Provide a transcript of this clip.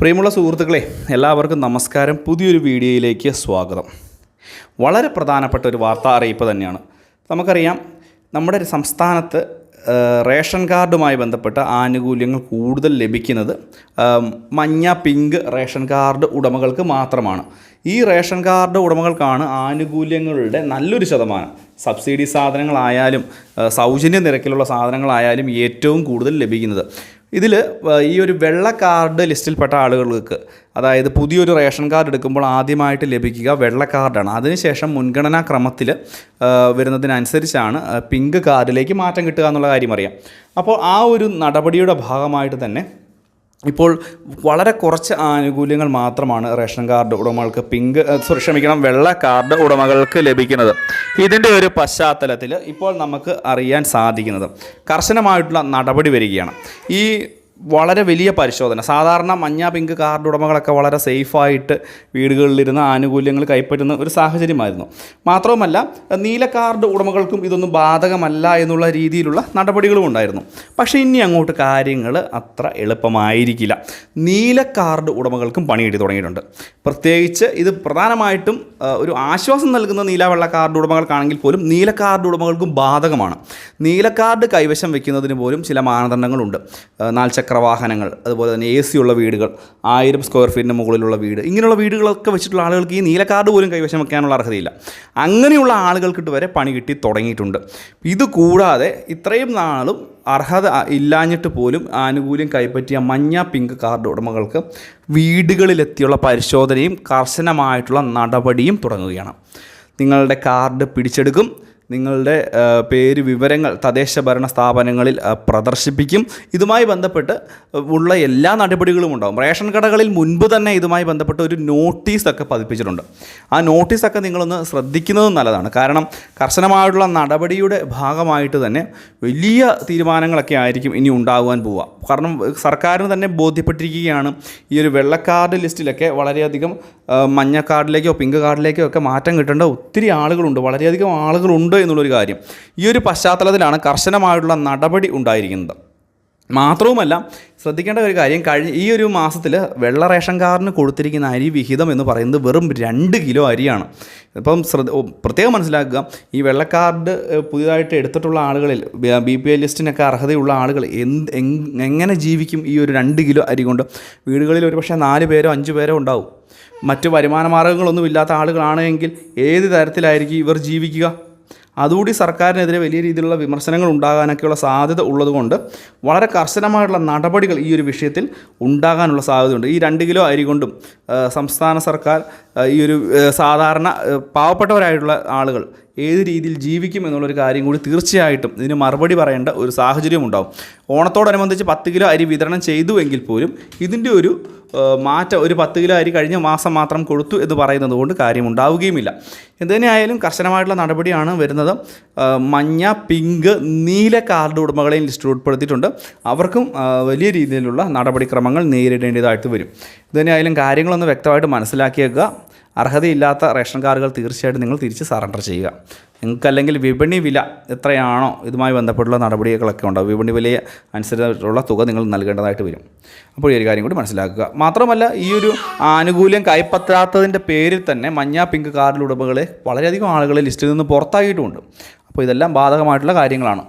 പ്രിയമുള്ള സുഹൃത്തുക്കളെ എല്ലാവർക്കും നമസ്കാരം. പുതിയൊരു വീഡിയോയിലേക്ക് സ്വാഗതം. വളരെ പ്രധാനപ്പെട്ട ഒരു വാർത്താ അറിയിപ്പ് തന്നെയാണ്. നമുക്കറിയാം നമ്മുടെ ഒരു സംസ്ഥാനത്ത് റേഷൻ കാർഡുമായി ബന്ധപ്പെട്ട ആനുകൂല്യങ്ങൾ കൂടുതൽ ലഭിക്കുന്നത് മഞ്ഞ പിങ്ക് റേഷൻ കാർഡ് ഉടമകൾക്ക് മാത്രമാണ്. ഈ റേഷൻ കാർഡ് ഉടമകൾക്കാണ് ആനുകൂല്യങ്ങളുടെ നല്ലൊരു ശതമാനം. സബ്സിഡി സാധനങ്ങളായാലും സൗജന്യ നിരക്കിലുള്ള സാധനങ്ങളായാലും ഏറ്റവും കൂടുതൽ ലഭിക്കുന്നത്. ഇതിൽ ഈ ഒരു വെള്ള കാർഡ് ലിസ്റ്റിൽപ്പെട്ട ആളുകൾക്ക് അതായത് പുതിയൊരു റേഷൻ കാർഡ് എടുക്കുമ്പോൾ ആദ്യമായിട്ട് ലഭിക്കുക വെള്ള കാർഡാണ്. അതിനുശേഷം മുൻഗണനാ ക്രമത്തിൽ വരുന്നതിനനുസരിച്ചാണ് പിങ്ക് കാർഡിലേക്ക് മാറ്റം കിട്ടുക എന്നുള്ള കാര്യം അറിയാം. അപ്പോൾ ആ ഒരു നടപടിയുടെ ഭാഗമായിട്ട് തന്നെ ഇപ്പോൾ വളരെ കുറച്ച് ആനുകൂല്യങ്ങൾ മാത്രമാണ് റേഷൻ കാർഡ് ഉടമകൾക്ക് പിങ്ക് സോറി ക്ഷമിക്കണം വെള്ള കാർഡ് ഉടമകൾക്ക് ലഭിക്കുന്നത്. ഇതിന്റെ ഒരു പശ്ചാത്തലത്തിൽ ഇപ്പോൾ നമുക്ക് അറിയാൻ സാധിക്കുന്നത് കർശനമായിട്ടുള്ള നടപടി വരികയാണ്. ഈ വളരെ വലിയ പരിശോധന. സാധാരണ മഞ്ഞ പിങ്ക് കാർഡ് ഉടമകളൊക്കെ വളരെ സേഫായിട്ട് വീടുകളിലിരുന്ന് ആനുകൂല്യങ്ങൾ കൈപ്പറ്റുന്ന ഒരു സാഹചര്യമായിരുന്നു. മാത്രവുമല്ല നീല കാർഡ് ഉടമകൾക്കും ഇതൊന്നും ബാധകമല്ല എന്നുള്ള രീതിയിലുള്ള നടപടികളും ഉണ്ടായിരുന്നു. പക്ഷേ ഇനി അങ്ങോട്ട് കാര്യങ്ങൾ അത്ര എളുപ്പമായിരിക്കില്ല. നീല കാർഡ് ഉടമകൾക്കും പണി കിട്ടി തുടങ്ങിയിട്ടുണ്ട്. പ്രത്യേകിച്ച് ഇത് പ്രധാനമായിട്ടും ഒരു ആശ്വാസം നൽകുന്ന നീലവെള്ള കാർഡ് ഉടമകൾക്കാണെങ്കിൽ പോലും നീല കാർഡ് ഉടമകൾക്കും ബാധകമാണ്. നീല കാർഡ് കൈവശം വയ്ക്കുന്നതിന് പോലും ചില മാനദണ്ഡങ്ങളുണ്ട്. ആ, നാൽചക്ര വാഹനങ്ങൾ അതുപോലെ തന്നെ എ സി ഉള്ള വീടുകൾ ആയിരം സ്ക്വയർ ഫീറ്റിന് മുകളിലുള്ള വീട് ഇങ്ങനെയുള്ള വീടുകളൊക്കെ വെച്ചിട്ടുള്ള ആളുകൾക്ക് ഈ നീല കാർഡ് പോലും കൈവശം വെക്കാനുള്ള അർഹതയില്ല. അങ്ങനെയുള്ള ആളുകൾക്കിട്ട് വരെ പണി കിട്ടി തുടങ്ങിയിട്ടുണ്ട്. ഇത് കൂടാതെ ഇത്രയും നാളും അർഹത ഇല്ലാഞ്ഞിട്ട് പോലും ആനുകൂല്യം കൈപ്പറ്റിയ മഞ്ഞ പിങ്ക് കാർഡ് ഉടമകൾക്ക് വീടുകളിലെത്തിയുള്ള പരിശോധനയും കർശനമായിട്ടുള്ള നടപടിയും തുടങ്ങുകയാണ്. നിങ്ങളുടെ കാർഡ് പിടിച്ചെടുക്കും നിങ്ങളുടെ പേര് വിവരങ്ങൾ തദ്ദേശ ഭരണ സ്ഥാപനങ്ങളിൽ പ്രദർശിപ്പിക്കും. ഇതുമായി ബന്ധപ്പെട്ട് ഉള്ള എല്ലാ നടപടികളും ഉണ്ടാകും റേഷൻ കടകളിൽ മുൻപ് തന്നെ ഇതുമായി ബന്ധപ്പെട്ട് ഒരു നോട്ടീസൊക്കെ പതിപ്പിച്ചിട്ടുണ്ട്. ആ നോട്ടീസൊക്കെ നിങ്ങളൊന്ന് ശ്രദ്ധിക്കുന്നതും നല്ലതാണ്. കാരണം കർശനമായിട്ടുള്ള നടപടിയുടെ ഭാഗമായിട്ട് തന്നെ വലിയ തീരുമാനങ്ങളൊക്കെ ആയിരിക്കും ഇനി ഉണ്ടാകുവാൻ പോവുക. കാരണം സർക്കാരിന് തന്നെ ബോധ്യപ്പെട്ടിരിക്കുകയാണ് ഈ ഒരു വെള്ള കാർഡ് ലിസ്റ്റിലൊക്കെ വളരെയധികം മഞ്ഞ കാർഡിലേക്കോ പിങ്ക് കാർഡിലേക്കോ ഒക്കെ മാറ്റം കിട്ടേണ്ട ഒത്തിരി ആളുകളുണ്ട്. വളരെയധികം ആളുകളുണ്ട് എന്നുള്ളൊരു കാര്യം. ഈ ഒരു പശ്ചാത്തലത്തിലാണ് കർശനമായിട്ടുള്ള നടപടി ഉണ്ടായിരിക്കുന്നത്. മാത്രവുമല്ല ശ്രദ്ധിക്കേണ്ട ഒരു കാര്യം കഴിഞ്ഞ ഈ ഒരു മാസത്തിൽ വെള്ള റേഷൻ കാർഡിന് കൊടുത്തിരിക്കുന്ന അരി വിഹിതം എന്ന് പറയുന്നത് വെറും രണ്ട് കിലോ അരിയാണ്. ഇപ്പം ശ്രദ്ധ പ്രത്യേകം മനസ്സിലാക്കുക ഈ വെള്ള കാർഡ് പുതിയതായിട്ട് എടുത്തിട്ടുള്ള ആളുകളിൽ ബി പി എൽ ലിസ്റ്റിനൊക്കെ അർഹതയുള്ള ആളുകൾ എന്ത് എങ്- എങ്ങനെ ജീവിക്കും ഈ ഒരു രണ്ട് കിലോ അരി കൊണ്ട്? വീടുകളിൽ ഒരു പക്ഷേ നാല് പേരോ അഞ്ച് പേരോ ഉണ്ടാവും. മറ്റ് വരുമാന മാർഗങ്ങളൊന്നും ഇല്ലാത്ത ആളുകളാണെങ്കിൽ ഏത് തരത്തിലായിരിക്കും ഇവർ ജീവിക്കുക? അതുകൂടി സർക്കാരിനെതിരെ വലിയ രീതിയിലുള്ള വിമർശനങ്ങൾ ഉണ്ടാകാനൊക്കെയുള്ള സാധ്യത ഉള്ളതുകൊണ്ട് വളരെ കർശനമായിട്ടുള്ള നടപടികൾ ഈ ഒരു വിഷയത്തിൽ ഉണ്ടാകാനുള്ള സാധ്യതയുണ്ട്. ഈ രണ്ട് കിലോ അരി കൊണ്ടും സംസ്ഥാന സർക്കാർ ഈ ഒരു സാധാരണ പാവപ്പെട്ടവരായിട്ടുള്ള ആളുകൾ ഏത് രീതിയിൽ ജീവിക്കും എന്നുള്ളൊരു കാര്യം കൂടി തീർച്ചയായിട്ടും ഇതിന് മറുപടി പറയേണ്ട ഒരു സാഹചര്യം ഉണ്ടാവും. ഓണത്തോടനുബന്ധിച്ച് പത്ത് കിലോ അരി വിതരണം ചെയ്തു എങ്കിൽ പോലും ഇതിന്റെ ഒരു മാറ്റം ഒരു പത്ത് കിലോ അരി കഴിഞ്ഞ മാസം മാത്രം കൊടുത്തു എന്ന് പറയുന്നത് കൊണ്ട് കാര്യമുണ്ടാവുകയുമില്ല. എന്തുതന്നെയായാലും കർശനമായിട്ടുള്ള നടപടിയാണ് വരുന്നത്. മഞ്ഞ പിങ്ക് നീല കാർഡ് ഉടമകളെയും ലിസ്റ്റിൽ ഉൾപ്പെടുത്തിയിട്ടുണ്ട്. അവർക്കും വലിയ രീതിയിലുള്ള നടപടിക്രമങ്ങൾ നേരിടേണ്ടതായിട്ട് വരും. ഇതുതന്നെയായാലും കാര്യങ്ങളൊന്ന് വ്യക്തമായിട്ട് മനസ്സിലാക്കിയേക്കുക. അർഹതയില്ലാത്ത റേഷൻ കാർഡുകൾ തീർച്ചയായിട്ടും നിങ്ങൾ തിരിച്ച് സറണ്ടർ ചെയ്യുക. നിങ്ങൾക്കല്ലെങ്കിൽ വിപണി വില എത്രയാണോ ഇതുമായി ബന്ധപ്പെട്ടുള്ള നടപടികളൊക്കെ ഉണ്ടാവും. വിപണി വിലയെ അനുസരിച്ചുള്ള തുക നിങ്ങൾ നൽകേണ്ടതായിട്ട് വരും. അപ്പോൾ ഈ ഒരു കാര്യം കൂടി മനസ്സിലാക്കുക. മാത്രമല്ല ഈ ഒരു ആനുകൂല്യം കൈപ്പറ്റാത്തതിന്റെ പേരിൽ തന്നെ മഞ്ഞ പിങ്ക് കാർഡിൽ ഉടമകളെ വളരെയധികം ആളുകളെ ലിസ്റ്റിൽ നിന്ന് പുറത്താക്കിയിട്ടുമുണ്ട് അപ്പോൾ ഇതെല്ലാം ബാധകമായിട്ടുള്ള കാര്യങ്ങളാണ്.